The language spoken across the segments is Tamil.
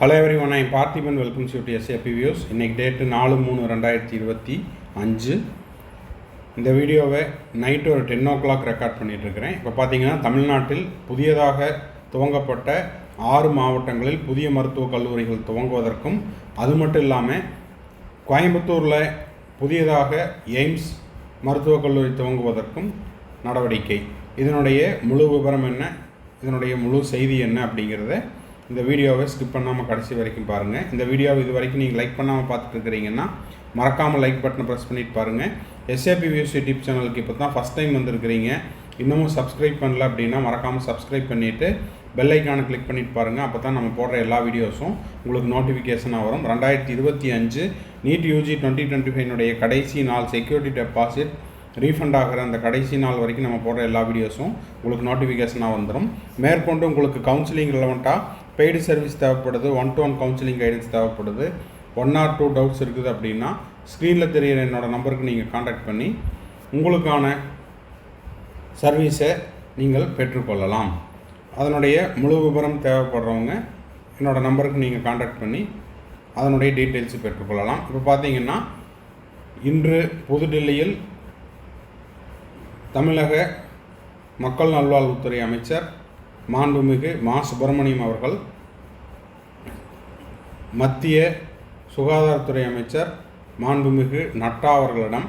Hello everyone I Parthiban welcome you to S A P views இன்றைக்கி டேட்டு நாலு மூணு ரெண்டாயிரத்தி இருபத்தி அஞ்சு. இந்த வீடியோவை நைட்டு ஒரு டென் ஓ கிளாக் ரெக்கார்ட் பண்ணிகிட்ருக்கிறேன் இப்போ பார்த்தீங்கன்னா தமிழ்நாட்டில் புதியதாக துவங்கப்பட்ட ஆறு மாவட்டங்களில் புதிய மருத்துவக் கல்லூரிகள் துவங்குவதற்கும் அது மட்டும் இல்லாமல் கோயம்புத்தூரில் புதியதாக எய்ம்ஸ் மருத்துவக் கல்லூரி துவங்குவதற்கும் நடவடிக்கை. இதனுடைய முழு விவரம் என்ன? இதனுடைய முழு செய்தி என்ன அப்படிங்கிறத இந்த வீடியோவை ஸ்கிப் பண்ணாமல் கடைசி வரைக்கும் பாருங்கள் இந்த வீடியோவை இது வரைக்கும் நீங்கள் லைக் பண்ணாமல் பார்த்துட்டு இருக்கிறீங்கன்னா மறக்காமல் லைக் பட்டனை ப்ரெஸ் பண்ணிட்டு பாருங்கள் எஸ்ஏபி வியூஸ் யூடியூப் சேனலுக்கு இப்போ தான் ஃபஸ்ட் டைம் வந்திருக்கிறீங்க. இன்னமும் சப்ஸ்கிரைப் பண்ணல அப்படின்னா மறக்காமல் சப்ஸ்கிரைப் பண்ணிவிட்டு பெல் ஐக்கானை கிளிக் பண்ணிட்டு பாருங்கள் அப்போ தான் நம்ம போடுற எல்லா வீடியோஸும் உங்களுக்கு நோட்டிஃபிகேஷனாக வரும். ரெண்டாயிரத்தி இருபத்தி அஞ்சு நீட் யூஜி டுவெண்ட்டி டுவெண்ட்டி ஃபைவனுடைய கடைசி நாள் செக்யூரிட்டி டெபாசிட் ரீஃபண்ட் ஆகிற அந்த கடைசி நாள் வரைக்கும் நம்ம போடுற எல்லா வீடியோஸும் உங்களுக்கு நோட்டிஃபிகேஷனாக வந்துடும் மேற்கொண்டு உங்களுக்கு கவுன்சிலிங் ரிலவெண்ட்டாக பெய்டு சர்வீஸ் தேவைப்படுது one to one counselling guidance தேவைப்படுது. ஒன் ஆர் டூ டவுட்ஸ் இருக்குது அப்படின்னா ஸ்க்ரீனில் தெரியிற என்னோடய நம்பருக்கு நீங்கள் காண்டாக்ட் பண்ணி உங்களுக்கான சர்வீஸை நீங்கள் பெற்றுக்கொள்ளலாம். அதனுடைய முழு விவரம் தேவைப்படுறவங்க என்னோடய நம்பருக்கு நீங்கள் காண்டாக்ட் பண்ணி அதனுடைய டீட்டெயில்ஸ் பெற்றுக்கொள்ளலாம். இப்போ பார்த்தீங்கன்னா இன்று புதுடில்லியில் தமிழக மக்கள் நல்வாழ்வுத்துறை அமைச்சர் மாண்புமிகு மா. சுப்பிரமணியம் அவர்கள் மத்திய சுகாதாரத்துறை அமைச்சர் மாண்புமிகு நட்டா அவர்களிடம்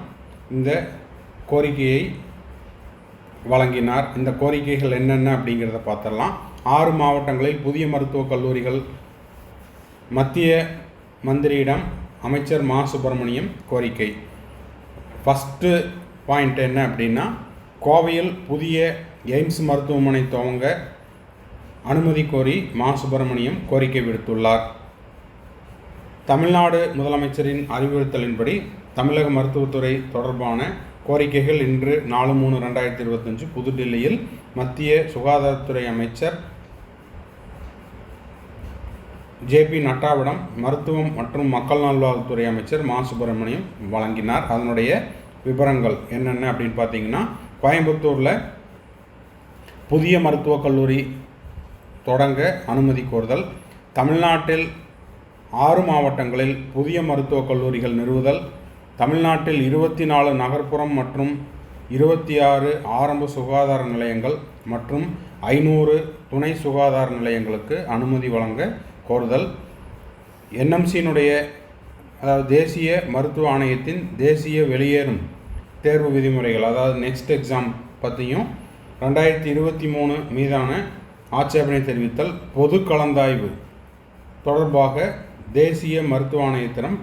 இந்த கோரிக்கையை வழங்கினார். இந்த கோரிக்கைகள் என்னென்ன அப்படிங்கிறத பார்த்துடலாம். ஆறு மாவட்டங்களில் புதிய மருத்துவக் கல்லூரிகள் மத்திய மந்திரியிடம் அமைச்சர் மா. சுப்பிரமணியம் கோரிக்கை. ஃபஸ்ட்டு பாயிண்ட் என்ன அப்படின்னா கோவையில் புதிய எய்ம்ஸ் மருத்துவமனை துவங்க அனுமதி கோரி மா. சுப்பிரமணியம் கோரிக்கை விடுத்துள்ளார். தமிழ்நாடு முதலமைச்சரின் அறிவுறுத்தலின்படி தமிழக மருத்துவத்துறை தொடர்பான கோரிக்கைகள் இன்று நாலு மூணு ரெண்டாயிரத்தி இருபத்தஞ்சு புதுடில்லியில் மத்திய சுகாதாரத்துறை அமைச்சர் ஜேபி நட்டாவிடம் மருத்துவம் மற்றும் மக்கள் நல்வாழ்வுத்துறை அமைச்சர் மா. சுப்பிரமணியம் வழங்கினார். அதனுடைய விவரங்கள் என்னென்ன அப்படின்னு பார்த்தீங்கன்னா கோயம்புத்தூரில் புதிய மருத்துவக் கல்லூரி தொடங்க அனுமதி கோருதல். தமிழ்நாட்டில் ஆறு மாவட்டங்களில் புதிய மருத்துவக் கல்லூரிகள் நிறுவுதல். தமிழ்நாட்டில் இருபத்தி நாலு நகர்ப்புறம் மற்றும் இருபத்தி ஆறு ஆரம்ப சுகாதார நிலையங்கள் மற்றும் ஐநூறு துணை சுகாதார நிலையங்களுக்கு அனுமதி வழங்க கோருதல். என்எம்சியினுடைய அதாவது தேசிய மருத்துவ ஆணையத்தின் தேசிய வெளியேறும் தேர்வு விதிமுறைகள் அதாவது நெக்ஸ்ட் எக்ஸாம் பற்றியும் ரெண்டாயிரத்தி இருபத்தி மூணு மீதான ஆட்சேபனை தெரிவித்தல் பொது கலந்தாய்வு தொடர்பாக தேசிய மருத்துவ ஆணையத்திடம்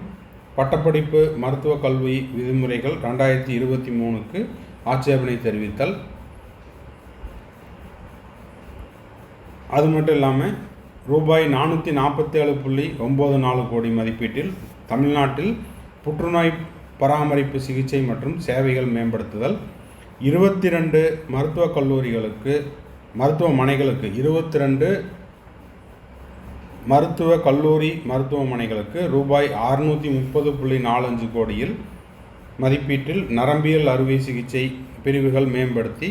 பட்டப்படிப்பு மருத்துவ கல்வி விதிமுறைகள் ரெண்டாயிரத்தி இருபத்தி மூணுக்கு ஆட்சேபனை தெரிவித்தல். அது மட்டும் இல்லாமல் ரூபாய் நானூற்றி நாற்பத்தேழு புள்ளி ஒம்பது நாலு கோடி மதிப்பீட்டில் தமிழ்நாட்டில் புற்றுநோய் பராமரிப்பு சிகிச்சை மற்றும் சேவைகள் மேம்படுத்துதல். இருபத்தி ரெண்டு மருத்துவக் கல்லூரிகளுக்கு மருத்துவமனைகளுக்கு இருபத்தி ரெண்டு மருத்துவ கல்லூரி மருத்துவமனைகளுக்கு ரூபாய் அறுநூற்றி முப்பது புள்ளி நாலஞ்சு கோடியில் மதிப்பீட்டில் நரம்பியல் அறுவை சிகிச்சை பிரிவுகள் மேம்படுத்தி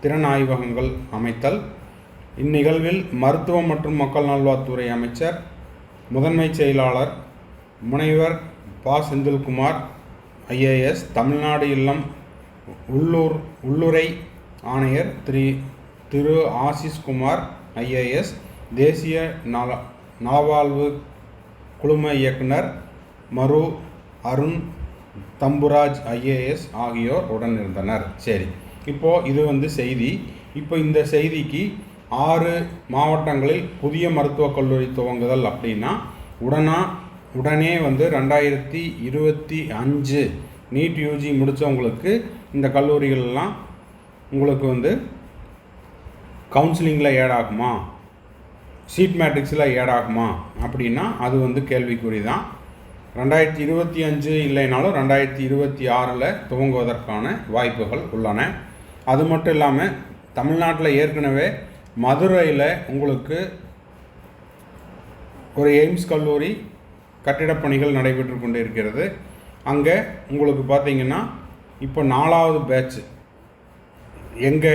திறன் ஆய்வகங்கள் அமைத்தல். இந்நிகழ்வில் மருத்துவம் மற்றும் மக்கள் நல்வாழ்வுத்துறை அமைச்சர் முதன்மை செயலாளர் முனைவர் பா. செந்தில்குமார் ஐஏஎஸ் தமிழ்நாடு இல்லம் உள்ளூர் உள்ளுரை ஆணையர் திரு. திரு ஆசிஷ்குமார் ஐஏஎஸ் தேசிய நல நலவாழ்வு குழும இயக்குனர் மரு அருண் தம்புராஜ் ஐஏஎஸ் ஆகியோர் உடன் இருந்தனர் சரி இப்போது இது வந்து செய்தி. இப்போ இந்த செய்திக்கு ஆறு மாவட்டங்களில் புதிய மருத்துவக் கல்லூரி துவங்குதல் அப்படின்னா உடனா உடனே வந்து ரெண்டாயிரத்தி இருபத்தி அஞ்சு நீட் யூஜி முடித்தவங்களுக்கு இந்த கல்லூரிகள்லாம் உங்களுக்கு வந்து கவுன்சிலிங்கில் ஏட் ஆகுமா சீட் மேட்ரிக்ஸில் ஏட் ஆகுமா அப்படின்னா அது வந்து கேள்விக்குறி தான் ரெண்டாயிரத்தி இருபத்தி அஞ்சு இல்லைனாலும் ரெண்டாயிரத்தி இருபத்தி ஆறில் துவங்குவதற்கான வாய்ப்புகள் உள்ளன. அது மட்டும் இல்லாமல் தமிழ்நாட்டில் ஏற்கனவே மதுரையில் உங்களுக்கு ஒரு எய்ம்ஸ் கல்லூரி கட்டிடப் பணிகள் நடைபெற்று கொண்டு இருக்கிறது அங்கே உங்களுக்கு பார்த்தீங்கன்னா இப்போ நாலாவது பேட்ச் எங்கே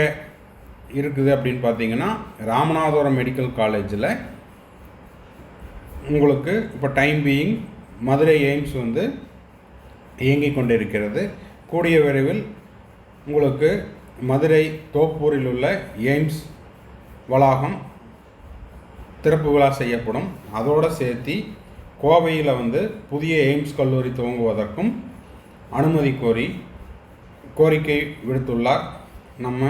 இருக்குது அப்படின்னு பார்த்தீங்கன்னா ராமநாதபுரம் மெடிக்கல் காலேஜில் உங்களுக்கு இப்போ டைம் பீயிங் மதுரை எய்ம்ஸ் வந்து இயங்கிக் கொண்டிருக்கிறது. கூடிய விரைவில் உங்களுக்கு மதுரை தோப்பூரில் உள்ள எய்ம்ஸ் வளாகம் திறப்பு விழா செய்யப்படும். அதோடு சேர்த்து கோவையில் வந்து புதிய எய்ம்ஸ் கல்லூரி துவங்குவதற்கும் அனுமதி கோரி கோரிக்கை விடுத்துள்ளார். நம்ம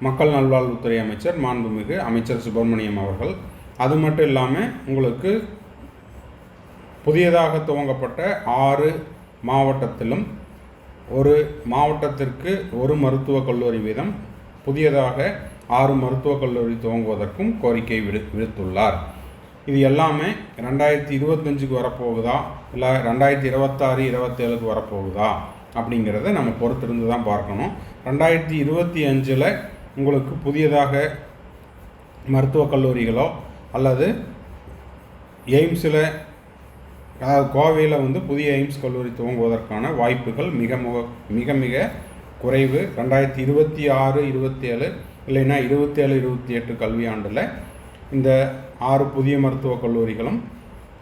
மக்கள் நல்வாழ்வுத்துறை அமைச்சர் மாண்புமிகு அமைச்சர் சுப்பிரமணியம் அவர்கள். அது மட்டும் இல்லாமல் உங்களுக்கு புதியதாக துவங்கப்பட்ட ஆறு மாவட்டத்திலும் ஒரு மாவட்டத்திற்கு ஒரு மருத்துவக் கல்லூரி வீதம் புதியதாக ஆறு மருத்துவக் கல்லூரி துவங்குவதற்கும் கோரிக்கை விடு விடுத்துள்ளார். இது எல்லாமே ரெண்டாயிரத்தி இருபத்தஞ்சுக்கு வரப்போகுதா? இல்லை ரெண்டாயிரத்தி இருபத்தாறு இருபத்தேழுக்கு வரப்போகுதா? அப்படிங்கிறத நம்ம பொறுத்திருந்து தான் பார்க்கணும். ரெண்டாயிரத்தி இருபத்தி அஞ்சில் உங்களுக்கு புதியதாக மருத்துவக் கல்லூரிகளோ அல்லது எய்ம்ஸில் அதாவது கோவையில் வந்து புதிய எய்ம்ஸ் கல்லூரி துவங்குவதற்கான வாய்ப்புகள் மிக முக மிக மிக குறைவு. ரெண்டாயிரத்தி இருபத்தி ஆறு இருபத்தேழு இல்லைன்னா இருபத்தேழு இருபத்தி எட்டு கல்வியாண்டில் இந்த ஆறு புதிய மருத்துவக் கல்லூரிகளும்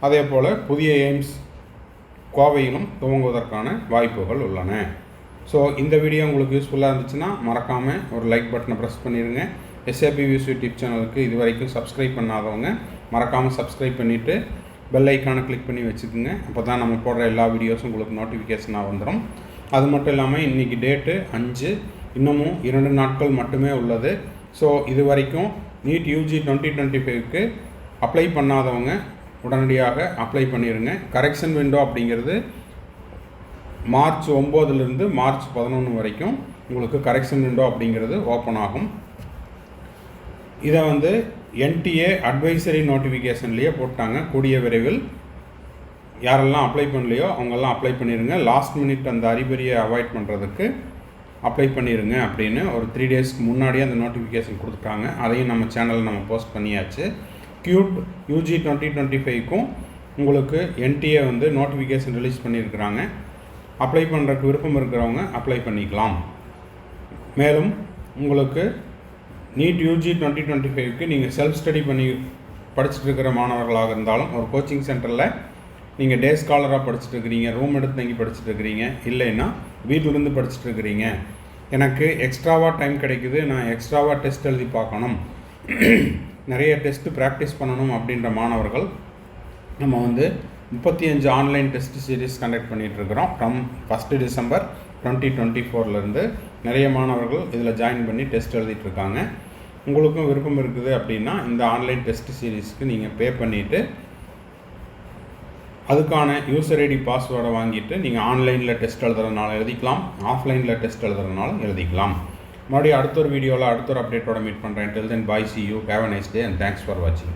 அதே போல் புதிய எய்ம்ஸ் கோவையிலும் துவங்குவதற்கான வாய்ப்புகள் உள்ளன. ஸோ இந்த வீடியோ உங்களுக்கு யூஸ்ஃபுல்லாக இருந்துச்சுன்னா மறக்காமல் ஒரு லைக் பட்டனை ப்ரெஸ் பண்ணிடுங்க எஸ்ஏபி வியூஸ் யூடியூப் சேனலுக்கு இது வரைக்கும் சப்ஸ்கிரைப் பண்ணாதவங்க மறக்காமல் சப்ஸ்கிரைப் பண்ணிவிட்டு பெல் ஐக்கானை கிளிக் பண்ணி வச்சுக்கோங்க. அப்போ தான் நம்ம போடுற எல்லா வீடியோஸும் உங்களுக்கு நோட்டிஃபிகேஷனாக வந்துடும் அது மட்டும் இல்லாமல் இன்றைக்கி டேட்டு அஞ்சு இன்னமும் இரண்டு நாட்கள் மட்டுமே உள்ளது. ஸோ இது வரைக்கும் நீட் யூஜி டுவெண்ட்டி டுவெண்ட்டி ஃபைவ்க்கு அப்ளை பண்ணாதவங்க உடனடியாக அப்ளை பண்ணிடுங்க கரெக்ஷன் விண்டோ அப்படிங்கிறது மார்ச் ஒம்போதுலேருந்து மார்ச் பதினொன்று வரைக்கும் உங்களுக்கு கரெக்ஷன் விண்டோ அப்படிங்கிறது ஓப்பன் ஆகும். இதை வந்து என்டிஏ அட்வைசரி நோட்டிஃபிகேஷன்லேயே போட்டாங்க. கூடிய விரைவில் யாரெல்லாம் அப்ளை பண்ணலையோ அவங்கெல்லாம் அப்ளை பண்ணிடுங்க லாஸ்ட் மினிட் அந்த அறிகுறியை அவாய்ட் பண்ணுறதுக்கு அப்ளை பண்ணிடுங்க அப்படின்னு ஒரு த்ரீ டேஸ்க்கு முன்னாடியே அந்த நோட்டிஃபிகேஷன் கொடுத்துட்டாங்க. அதையும் நம்ம சேனலில் நம்ம போஸ்ட் பண்ணியாச்சு. க்யூட் யூஜி டுவெண்ட்டி டுவெண்ட்டி ஃபைவ்க்கும் உங்களுக்கு என்டிஏ வந்து நோட்டிஃபிகேஷன் ரிலீஸ் பண்ணியிருக்கிறாங்க. அப்ளை பண்ணுறக்கு விருப்பம் இருக்கிறவங்க அப்ளை பண்ணிக்கலாம். மேலும் உங்களுக்கு நீட் யூஜி டுவெண்ட்டி டுவெண்ட்டி ஃபைவ்க்கு நீங்கள் செல்ஃப் ஸ்டடி பண்ணி படிச்சுட்டு இருக்கிற மாணவர்களாக இருந்தாலும் ஒரு கோச்சிங் சென்டரில் நீங்கள் டே ஸ்காலராக படிச்சுட்டு இருக்கிறீங்க ரூம் எடுத்து தங்கி படிச்சுட்டு இருக்கிறீங்க இல்லைன்னா வீட்டிலிருந்து படிச்சுட்டு இருக்கிறீங்க. எனக்கு எக்ஸ்ட்ராவாக டைம் கிடைக்குது நான் எக்ஸ்ட்ராவாக டெஸ்ட் எழுதி பார்க்கணும். நிறைய டெஸ்ட்டு ப்ராக்டிஸ் பண்ணணும் அப்படின்ற மாணவர்கள் நம்ம வந்து முப்பத்தி அஞ்சு online test series conduct பண்ணிகிட்ருக்கிறோம் from first December twenty twenty ஃபோர்லேருந்து நிறைய மாணவர்கள் இதில் ஜாயின் பண்ணி டெஸ்ட் எழுதிட்டுருக்காங்க. உங்களுக்கும் விருப்பம் இருக்குது அப்படின்னா இந்த ஆன்லைன் டெஸ்ட் சீரீஸ்க்கு நீங்கள் பே பண்ணிவிட்டு அதுக்கான யூசர் ஐடி பாஸ்வேர்டை வாங்கிட்டு நீங்கள் ஆன்லைனில் டெஸ்ட் எழுதுறதுனால எழுதிக்கலாம். ஆஃப்லைனில் டெஸ்ட் எழுதுறதுனாலும் எழுதிக்கலாம். மறுபடியும் அடுத்த ஒரு வீடியோவில் அடுத்த ஒரு அப்டேட்டோட மீட் பண்ணுறேன் till then bye see you have nice day and thanks for வாட்சிங்